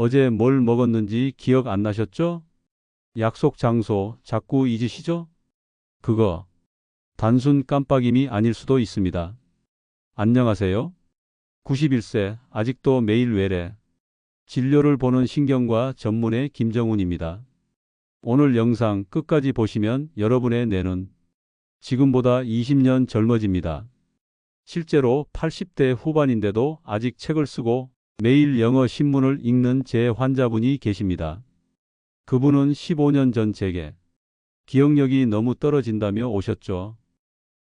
어제 뭘 먹었는지 기억 안 나셨죠? 약속 장소 자꾸 잊으시죠? 그거 단순 깜빡임이 아닐 수도 있습니다. 안녕하세요. 91세 아직도 매일 외래 진료를 보는 신경과 전문의 김정훈입니다. 오늘 영상 끝까지 보시면 여러분의 뇌는 지금보다 20년 젊어집니다. 실제로 80대 후반인데도 아직 책을 쓰고 매일 영어 신문을 읽는 제 환자분이 계십니다. 그분은 15년 전 제게 기억력이 너무 떨어진다며 오셨죠.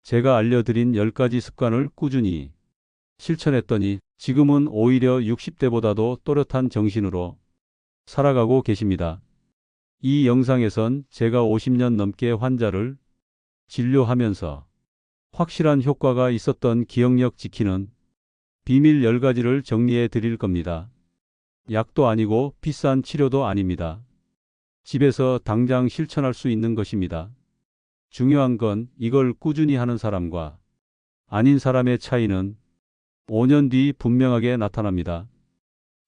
제가 알려드린 10가지 습관을 꾸준히 실천했더니 지금은 오히려 60대보다도 또렷한 정신으로 살아가고 계십니다. 이 영상에선 제가 50년 넘게 환자를 진료하면서 확실한 효과가 있었던 기억력 지키는 비밀 10가지를 정리해 드릴 겁니다. 약도 아니고 비싼 치료도 아닙니다. 집에서 당장 실천할 수 있는 것입니다. 중요한 건 이걸 꾸준히 하는 사람과 아닌 사람의 차이는 5년 뒤 분명하게 나타납니다.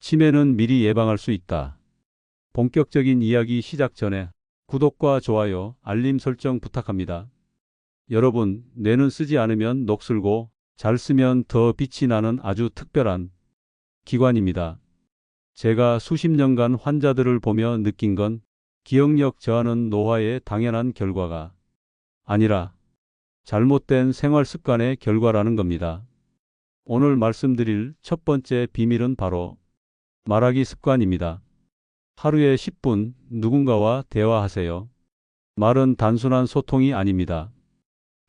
치매는 미리 예방할 수 있다. 본격적인 이야기 시작 전에 구독과 좋아요, 알림 설정 부탁합니다. 여러분, 뇌는 쓰지 않으면 녹슬고 잘 쓰면 더 빛이 나는 아주 특별한 기관입니다. 제가 수십 년간 환자들을 보며 느낀 건 기억력 저하는 노화의 당연한 결과가 아니라 잘못된 생활 습관의 결과라는 겁니다. 오늘 말씀드릴 첫 번째 비밀은 바로 말하기 습관입니다. 하루에 10분 누군가와 대화하세요. 말은 단순한 소통이 아닙니다.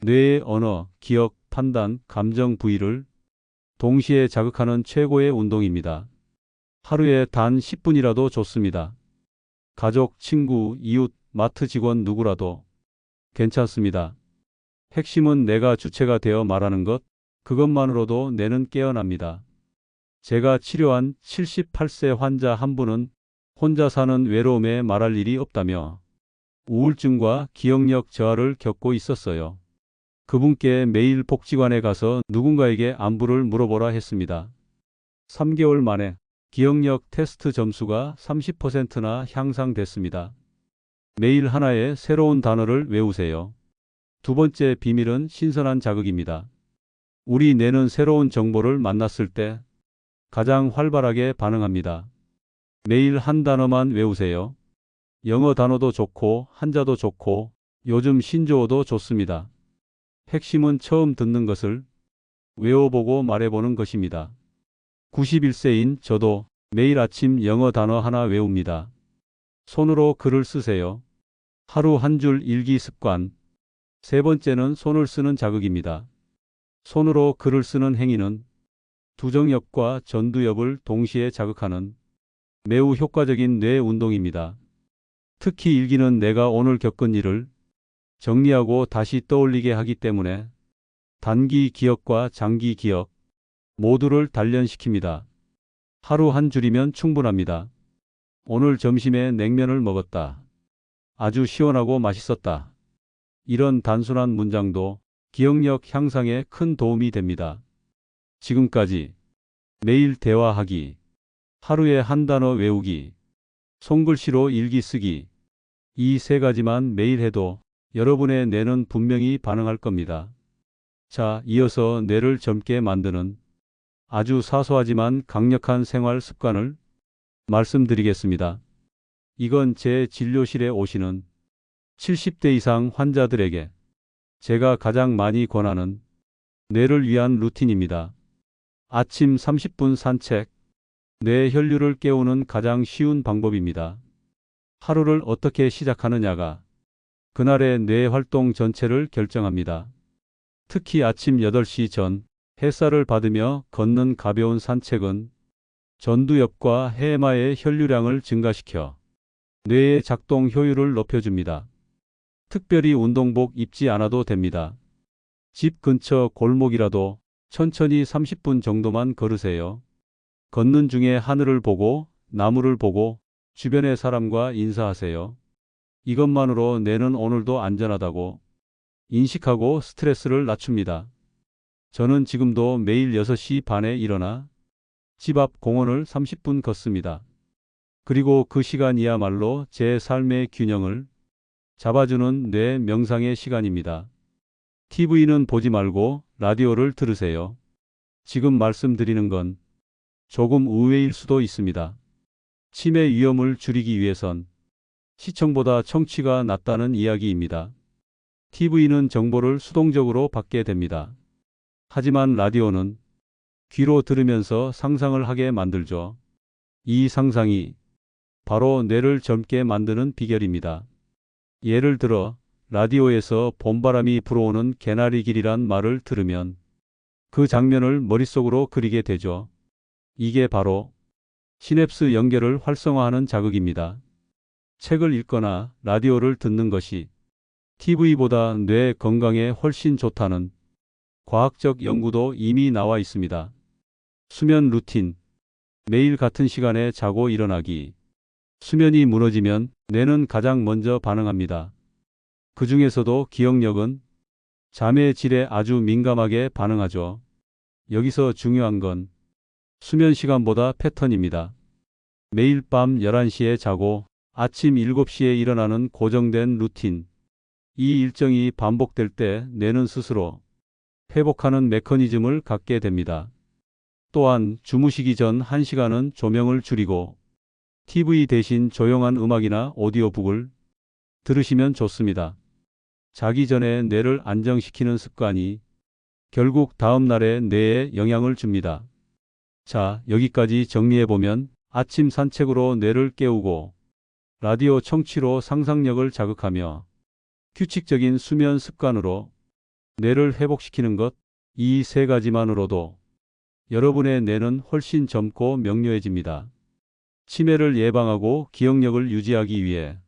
뇌의 언어, 기억, 판단, 감정 부위를 동시에 자극하는 최고의 운동입니다. 하루에 단 10분이라도 좋습니다. 가족, 친구, 이웃, 마트 직원 누구라도 괜찮습니다. 핵심은 내가 주체가 되어 말하는 것, 그것만으로도 뇌는 깨어납니다. 제가 치료한 78세 환자 한 분은 혼자 사는 외로움에 말할 일이 없다며 우울증과 기억력 저하를 겪고 있었어요. 그분께 매일 복지관에 가서 누군가에게 안부를 물어보라 했습니다. 3개월 만에 기억력 테스트 점수가 30%나 향상됐습니다. 매일 하나의 새로운 단어를 외우세요. 두 번째 비밀은 신선한 자극입니다. 우리 뇌는 새로운 정보를 만났을 때 가장 활발하게 반응합니다. 매일 한 단어만 외우세요. 영어 단어도 좋고 한자도 좋고 요즘 신조어도 좋습니다. 핵심은 처음 듣는 것을 외워보고 말해보는 것입니다. 91세인 저도 매일 아침 영어 단어 하나 외웁니다. 손으로 글을 쓰세요. 하루 한 줄 일기 습관. 세 번째는 손을 쓰는 자극입니다. 손으로 글을 쓰는 행위는 두정엽과 전두엽을 동시에 자극하는 매우 효과적인 뇌 운동입니다. 특히 일기는 내가 오늘 겪은 일을 정리하고 다시 떠올리게 하기 때문에 단기 기억과 장기 기억 모두를 단련시킵니다. 하루 한 줄이면 충분합니다. 오늘 점심에 냉면을 먹었다. 아주 시원하고 맛있었다. 이런 단순한 문장도 기억력 향상에 큰 도움이 됩니다. 지금까지 매일 대화하기, 하루에 한 단어 외우기, 손글씨로 일기 쓰기, 이 세 가지만 매일 해도 여러분의 뇌는 분명히 반응할 겁니다. 자, 이어서 뇌를 젊게 만드는 아주 사소하지만 강력한 생활 습관을 말씀드리겠습니다. 이건 제 진료실에 오시는 70대 이상 환자들에게 제가 가장 많이 권하는 뇌를 위한 루틴입니다. 아침 30분 산책, 뇌 혈류를 깨우는 가장 쉬운 방법입니다. 하루를 어떻게 시작하느냐가 그날의 뇌 활동 전체를 결정합니다. 특히 아침 8시 전 햇살을 받으며 걷는 가벼운 산책은 전두엽과 해마의 혈류량을 증가시켜 뇌의 작동 효율을 높여줍니다. 특별히 운동복 입지 않아도 됩니다. 집 근처 골목이라도 천천히 30분 정도만 걸으세요. 걷는 중에 하늘을 보고 나무를 보고 주변의 사람과 인사하세요. 이것만으로 뇌는 오늘도 안전하다고 인식하고 스트레스를 낮춥니다. 저는 지금도 매일 6시 반에 일어나 집 앞 공원을 30분 걷습니다. 그리고 그 시간이야말로 제 삶의 균형을 잡아주는 뇌 명상의 시간입니다. TV는 보지 말고 라디오를 들으세요. 지금 말씀드리는 건 조금 의외일 수도 있습니다. 치매 위험을 줄이기 위해선 시청보다 청취가 낫다는 이야기입니다. TV는 정보를 수동적으로 받게 됩니다. 하지만 라디오는 귀로 들으면서 상상을 하게 만들죠. 이 상상이 바로 뇌를 젊게 만드는 비결입니다. 예를 들어 라디오에서 봄바람이 불어오는 개나리 길이란 말을 들으면 그 장면을 머릿속으로 그리게 되죠. 이게 바로 시냅스 연결을 활성화하는 자극입니다. 책을 읽거나 라디오를 듣는 것이 TV보다 뇌 건강에 훨씬 좋다는 과학적 연구도 이미 나와 있습니다. 수면 루틴. 매일 같은 시간에 자고 일어나기. 수면이 무너지면 뇌는 가장 먼저 반응합니다. 그 중에서도 기억력은 잠의 질에 아주 민감하게 반응하죠. 여기서 중요한 건 수면 시간보다 패턴입니다. 매일 밤 11시에 자고 아침 7시에 일어나는 고정된 루틴. 이 일정이 반복될 때 뇌는 스스로 회복하는 메커니즘을 갖게 됩니다. 또한 주무시기 전 1시간은 조명을 줄이고 TV 대신 조용한 음악이나 오디오북을 들으시면 좋습니다. 자기 전에 뇌를 안정시키는 습관이 결국 다음 날의 뇌에 영향을 줍니다. 자, 여기까지 정리해보면 아침 산책으로 뇌를 깨우고 라디오 청취로 상상력을 자극하며 규칙적인 수면 습관으로 뇌를 회복시키는 것, 이 세 가지만으로도 여러분의 뇌는 훨씬 젊고 명료해집니다. 치매를 예방하고 기억력을 유지하기 위해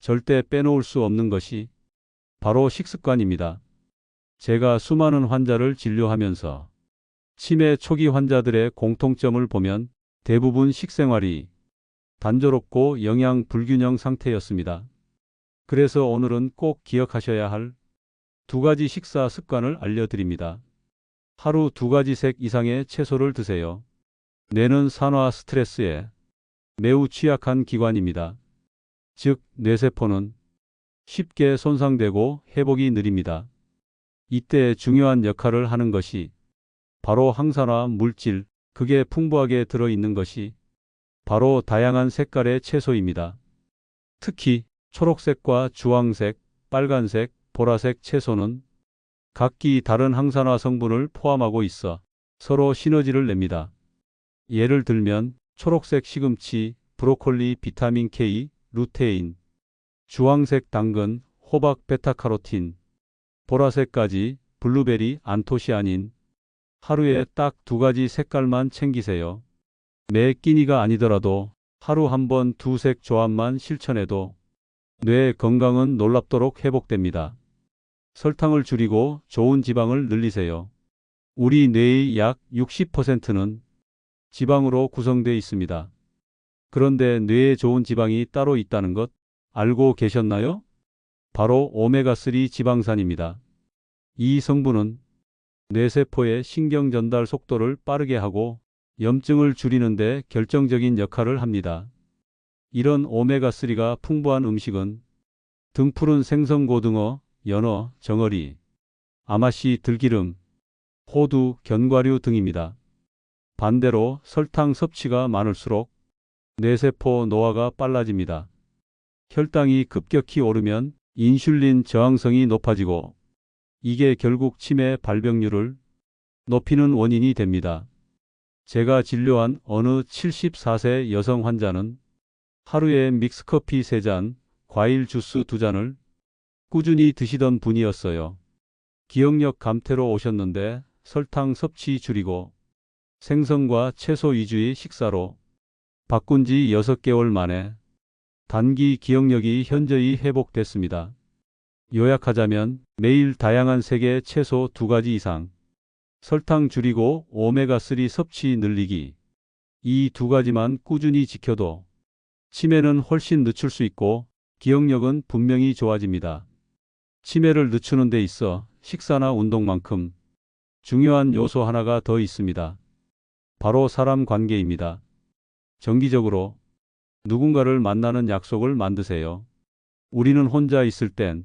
절대 빼놓을 수 없는 것이 바로 식습관입니다. 제가 수많은 환자를 진료하면서 치매 초기 환자들의 공통점을 보면 대부분 식생활이 단조롭고 영양 불균형 상태였습니다. 그래서 오늘은 꼭 기억하셔야 할 두 가지 식사 습관을 알려드립니다. 하루 두 가지 색 이상의 채소를 드세요. 뇌는 산화 스트레스에 매우 취약한 기관입니다. 즉, 뇌세포는 쉽게 손상되고 회복이 느립니다. 이때 중요한 역할을 하는 것이 바로 항산화 물질, 그게 풍부하게 들어있는 것이 바로 다양한 색깔의 채소입니다. 특히 초록색과 주황색, 빨간색, 보라색 채소는 각기 다른 항산화 성분을 포함하고 있어 서로 시너지를 냅니다. 예를 들면 초록색 시금치, 브로콜리 비타민 K, 루테인, 주황색 당근, 호박 베타카로틴, 보라색까지 블루베리 안토시아닌 하루에 딱 두 가지 색깔만 챙기세요. 매 끼니가 아니더라도 하루 한 번 두색 조합만 실천해도 뇌 건강은 놀랍도록 회복됩니다. 설탕을 줄이고 좋은 지방을 늘리세요. 우리 뇌의 약 60%는 지방으로 구성되어 있습니다. 그런데 뇌에 좋은 지방이 따로 있다는 것 알고 계셨나요? 바로 오메가3 지방산입니다. 이 성분은 뇌세포의 신경 전달 속도를 빠르게 하고 염증을 줄이는데 결정적인 역할을 합니다. 이런 오메가3가 풍부한 음식은 등푸른 생선 고등어, 연어, 정어리, 아마씨 들기름, 호두, 견과류 등입니다. 반대로 설탕 섭취가 많을수록 뇌세포 노화가 빨라집니다. 혈당이 급격히 오르면 인슐린 저항성이 높아지고 이게 결국 치매 발병률을 높이는 원인이 됩니다. 제가 진료한 어느 74세 여성 환자는 하루에 믹스커피 3잔, 과일 주스 2잔을 꾸준히 드시던 분이었어요. 기억력 감퇴로 오셨는데 설탕 섭취 줄이고 생선과 채소 위주의 식사로 바꾼 지 6개월 만에 단기 기억력이 현저히 회복됐습니다. 요약하자면 매일 다양한 색의 채소 두 가지 이상, 설탕 줄이고 오메가3 섭취 늘리기. 이 두 가지만 꾸준히 지켜도 치매는 훨씬 늦출 수 있고 기억력은 분명히 좋아집니다. 치매를 늦추는 데 있어 식사나 운동만큼 중요한 요소 하나가 더 있습니다. 바로 사람 관계입니다. 정기적으로 누군가를 만나는 약속을 만드세요. 우리는 혼자 있을 땐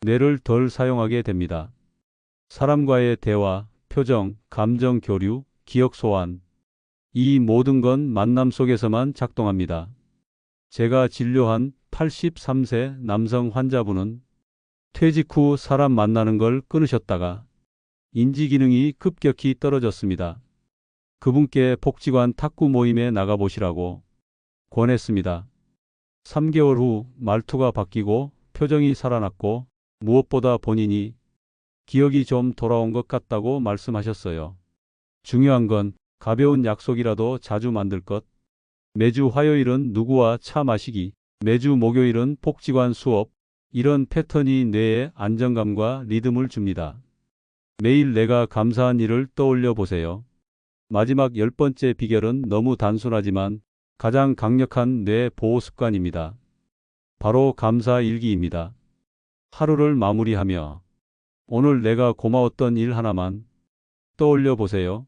뇌를 덜 사용하게 됩니다. 사람과의 대화, 표정, 감정 교류, 기억 소환. 이 모든 건 만남 속에서만 작동합니다. 제가 진료한 83세 남성 환자분은 퇴직 후 사람 만나는 걸 끊으셨다가 인지 기능이 급격히 떨어졌습니다. 그분께 복지관 탁구 모임에 나가보시라고 권했습니다. 3개월 후 말투가 바뀌고 표정이 살아났고 무엇보다 본인이 기억이 좀 돌아온 것 같다고 말씀하셨어요. 중요한 건 가벼운 약속이라도 자주 만들 것. 매주 화요일은 누구와 차 마시기, 매주 목요일은 복지관 수업, 이런 패턴이 뇌에 안정감과 리듬을 줍니다. 매일 내가 감사한 일을 떠올려 보세요. 마지막 열 번째 비결은 너무 단순하지만 가장 강력한 뇌 보호 습관입니다. 바로 감사 일기입니다. 하루를 마무리하며 오늘 내가 고마웠던 일 하나만 떠올려 보세요.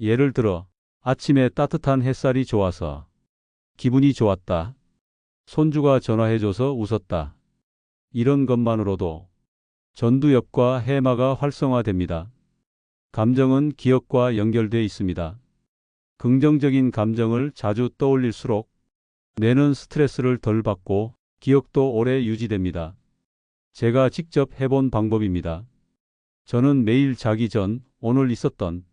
예를 들어 아침에 따뜻한 햇살이 좋아서 기분이 좋았다. 손주가 전화해줘서 웃었다. 이런 것만으로도 전두엽과 해마가 활성화됩니다. 감정은 기억과 연결돼 있습니다. 긍정적인 감정을 자주 떠올릴수록 뇌는 스트레스를 덜 받고 기억도 오래 유지됩니다. 제가 직접 해본 방법입니다. 저는 매일 자기 전 오늘 있었던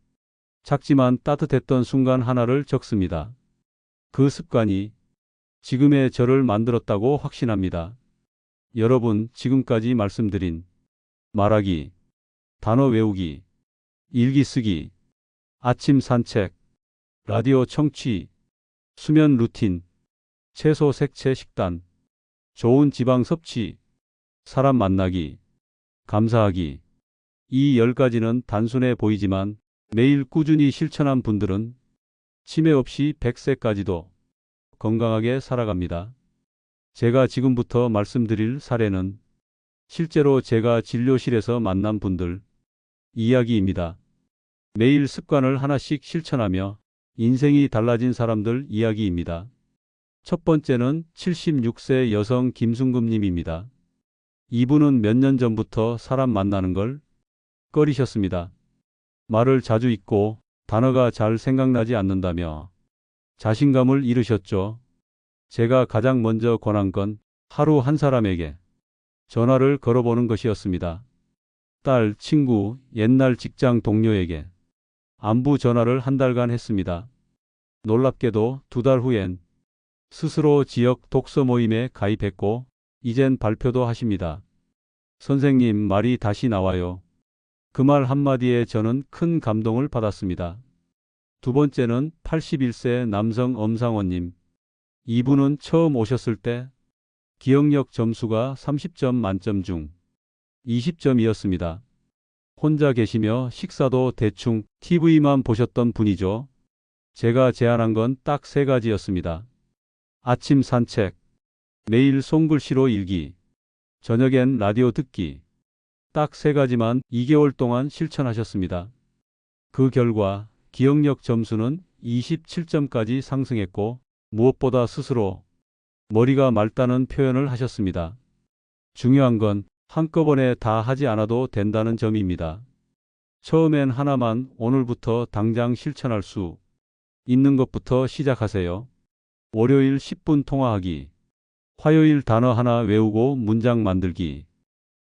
작지만 따뜻했던 순간 하나를 적습니다. 그 습관이 지금의 저를 만들었다고 확신합니다. 여러분, 지금까지 말씀드린 말하기, 단어 외우기, 일기 쓰기, 아침 산책, 라디오 청취, 수면 루틴, 채소 색채 식단, 좋은 지방 섭취, 사람 만나기, 감사하기. 이열 가지는 단순해 보이지만 매일 꾸준히 실천한 분들은 치매 없이 100세까지도 건강하게 살아갑니다. 제가 지금부터 말씀드릴 사례는 실제로 제가 진료실에서 만난 분들 이야기입니다. 매일 습관을 하나씩 실천하며 인생이 달라진 사람들 이야기입니다. 첫 번째는 76세 여성 김순금 님입니다. 이분은 몇 년 전부터 사람 만나는 걸 꺼리셨습니다. 말을 자주 잊고 단어가 잘 생각나지 않는다며 자신감을 잃으셨죠. 제가 가장 먼저 권한 건 하루 한 사람에게 전화를 걸어보는 것이었습니다. 딸, 친구, 옛날 직장 동료에게 안부 전화를 한 달간 했습니다. 놀랍게도 두 달 후엔 스스로 지역 독서 모임에 가입했고 이젠 발표도 하십니다. 선생님 말이 다시 나와요. 그 말 한마디에 저는 큰 감동을 받았습니다. 두 번째는 81세 남성 엄상원님. 이분은 처음 오셨을 때 기억력 점수가 30점 만점 중 20점이었습니다. 혼자 계시며 식사도 대충 TV만 보셨던 분이죠. 제가 제안한 건 딱 세 가지였습니다. 아침 산책, 매일 손글씨로 일기, 저녁엔 라디오 듣기. 딱 세 가지만 2개월 동안 실천하셨습니다. 그 결과 기억력 점수는 27점까지 상승했고 무엇보다 스스로 머리가 맑다는 표현을 하셨습니다. 중요한 건 한꺼번에 다 하지 않아도 된다는 점입니다. 처음엔 하나만 오늘부터 당장 실천할 수 있는 것부터 시작하세요. 월요일 10분 통화하기. 화요일 단어 하나 외우고 문장 만들기.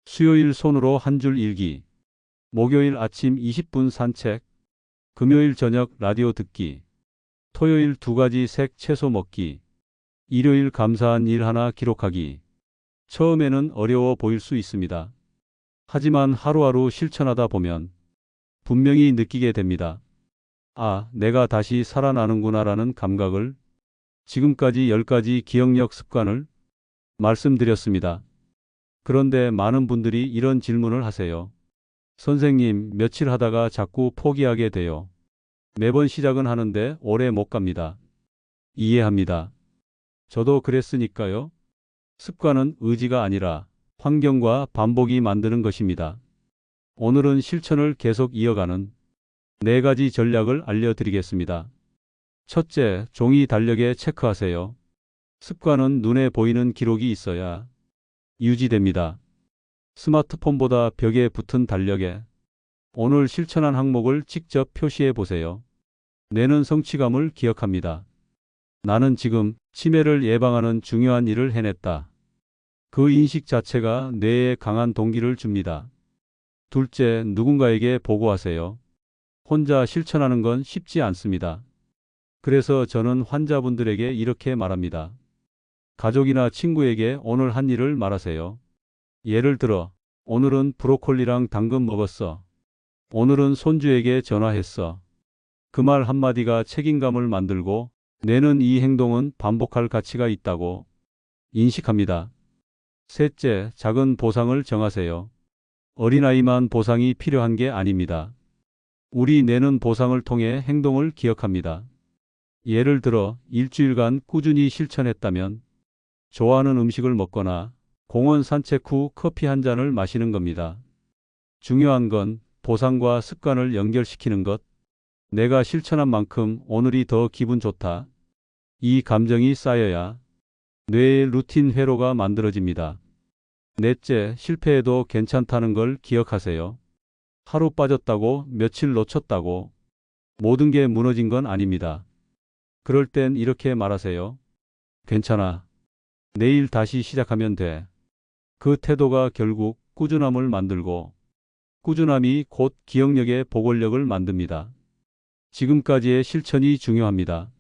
수요일 손으로 한 줄 일기. 목요일 아침 20분 산책. 금요일 저녁 라디오 듣기. 토요일 두 가지 색 채소 먹기. 일요일 감사한 일 하나 기록하기. 처음에는 어려워 보일 수 있습니다. 하지만 하루하루 실천하다 보면 분명히 느끼게 됩니다. 아, 내가 다시 살아나는구나라는 감각을 지금까지 10가지 기억력 습관을 말씀드렸습니다. 그런데 많은 분들이 이런 질문을 하세요. 선생님, 며칠 하다가 자꾸 포기하게 돼요. 매번 시작은 하는데 오래 못 갑니다. 이해합니다. 저도 그랬으니까요. 습관은 의지가 아니라 환경과 반복이 만드는 것입니다. 오늘은 실천을 계속 이어가는 네 가지 전략을 알려드리겠습니다. 첫째, 종이 달력에 체크하세요. 습관은 눈에 보이는 기록이 있어야 유지됩니다. 스마트폰보다 벽에 붙은 달력에 오늘 실천한 항목을 직접 표시해 보세요. 뇌는 성취감을 기억합니다. 나는 지금 치매를 예방하는 중요한 일을 해냈다. 그 인식 자체가 뇌에 강한 동기를 줍니다. 둘째, 누군가에게 보고하세요. 혼자 실천하는 건 쉽지 않습니다. 그래서 저는 환자분들에게 이렇게 말합니다. 가족이나 친구에게 오늘 한 일을 말하세요. 예를 들어, 오늘은 브로콜리랑 당근 먹었어. 오늘은 손주에게 전화했어. 그 말 한마디가 책임감을 만들고 뇌는 이 행동은 반복할 가치가 있다고 인식합니다. 셋째, 작은 보상을 정하세요. 어린아이만 보상이 필요한 게 아닙니다. 우리 뇌는 보상을 통해 행동을 기억합니다. 예를 들어 일주일간 꾸준히 실천했다면 좋아하는 음식을 먹거나 공원 산책 후 커피 한 잔을 마시는 겁니다. 중요한 건 보상과 습관을 연결시키는 것. 내가 실천한 만큼 오늘이 더 기분 좋다. 이 감정이 쌓여야 뇌의 루틴 회로가 만들어집니다. 넷째, 실패해도 괜찮다는 걸 기억하세요. 하루 빠졌다고 며칠 놓쳤다고 모든 게 무너진 건 아닙니다. 그럴 땐 이렇게 말하세요. 괜찮아. 내일 다시 시작하면 돼. 그 태도가 결국 꾸준함을 만들고 꾸준함이 곧 기억력의 보골력을 만듭니다. 지금까지의 실천이 중요합니다.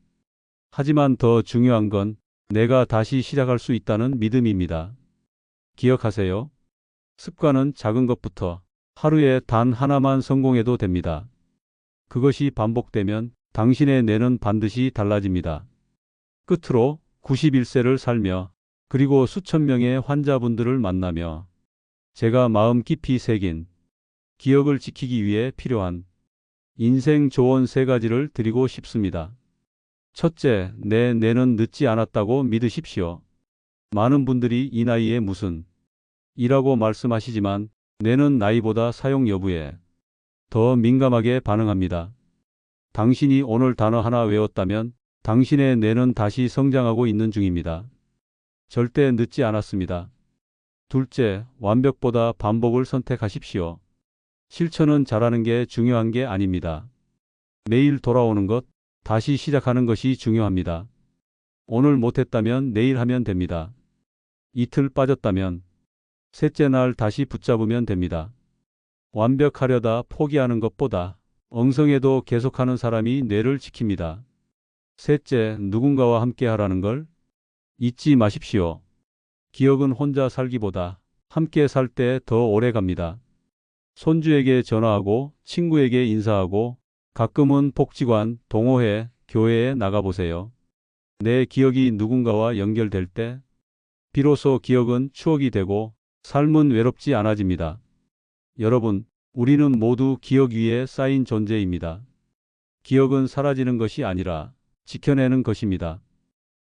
하지만 더 중요한 건 내가 다시 시작할 수 있다는 믿음입니다. 기억하세요. 습관은 작은 것부터 하루에 단 하나만 성공해도 됩니다. 그것이 반복되면 당신의 뇌는 반드시 달라집니다. 끝으로 91세를 살며 그리고 수천 명의 환자분들을 만나며 제가 마음 깊이 새긴 기억을 지키기 위해 필요한 인생 조언 세 가지를 드리고 싶습니다. 첫째, 내 뇌는 늦지 않았다고 믿으십시오. 많은 분들이 이 나이에 무슨 이라고 말씀하시지만 뇌는 나이보다 사용 여부에 더 민감하게 반응합니다. 당신이 오늘 단어 하나 외웠다면 당신의 뇌는 다시 성장하고 있는 중입니다. 절대 늦지 않았습니다. 둘째, 완벽보다 반복을 선택하십시오. 실천은 잘하는 게 중요한 게 아닙니다. 매일 돌아오는 것, 다시 시작하는 것이 중요합니다. 오늘 못했다면 내일 하면 됩니다. 이틀 빠졌다면 셋째 날 다시 붙잡으면 됩니다. 완벽하려다 포기하는 것보다 엉성해도 계속하는 사람이 뇌를 지킵니다. 셋째, 누군가와 함께 하라는 걸 잊지 마십시오. 기억은 혼자 살기보다 함께 살 때 더 오래 갑니다. 손주에게 전화하고 친구에게 인사하고 가끔은 복지관, 동호회, 교회에 나가보세요. 내 기억이 누군가와 연결될 때 비로소 기억은 추억이 되고 삶은 외롭지 않아집니다. 여러분, 우리는 모두 기억 위에 쌓인 존재입니다. 기억은 사라지는 것이 아니라 지켜내는 것입니다.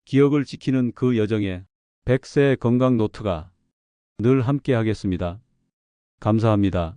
기억을 지키는 그 여정에 100세 건강 노트가 늘 함께 하겠습니다. 감사합니다.